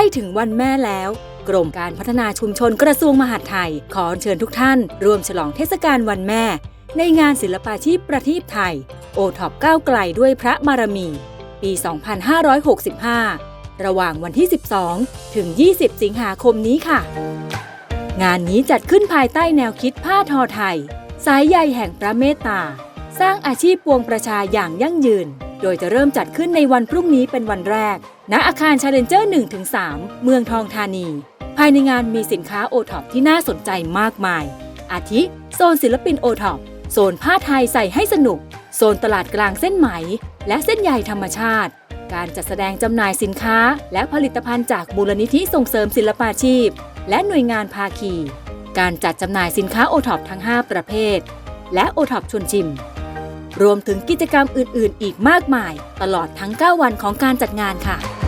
ล้ถึงวันแม่แล้ว กรมการพัฒนาชุมชนกระทรวงมหาดไทย ขอเชิญทุกท่าน ร่วมฉลองเทศกาลวันแม่ ในงานศิลปาชีพประทีปไทย โอท็อปก้าวไกลด้วยพระบารมี ปี 2565 ระหว่างวันที่ 12 ถึง 20 สิงหาคมนี้ค่ะ งานนี้จัดขึ้นภายใต้แนวคิดผ้าทอไทย สายใยแห่งพระเมตตา สร้างอาชีพปวงประชาอย่างยั่งยืน โดยจะเริ่มจัดขึ้นในวันพรุ่งนี้เป็นวันแรก ณ อาคารชาเลนเจอร์1-3 เมืองทองธานี ภายในงานมีสินค้าโอท็อปที่น่าสนใจมากมาย อาทิ โซนศิลปินโอท็อป โซนผ้าไทยใส่ให้สนุก โซนตลาดกลางเส้นไหม และเส้นใยธรรมชาติ การจัดแสดงจำหน่ายสินค้า และผลิตภัณฑ์จากมูลนิธิส่งเสริมศิลปาชีพ และหน่วยงานภาคี การจัดจำหน่ายสินค้าโอท็อปทั้ง 5 ประเภท และโอท็อปชวนชิม รวมถึงกิจกรรมอื่น ๆ อีกมากมาย ตลอดทั้ง 9 วันของการจัดงานค่ะ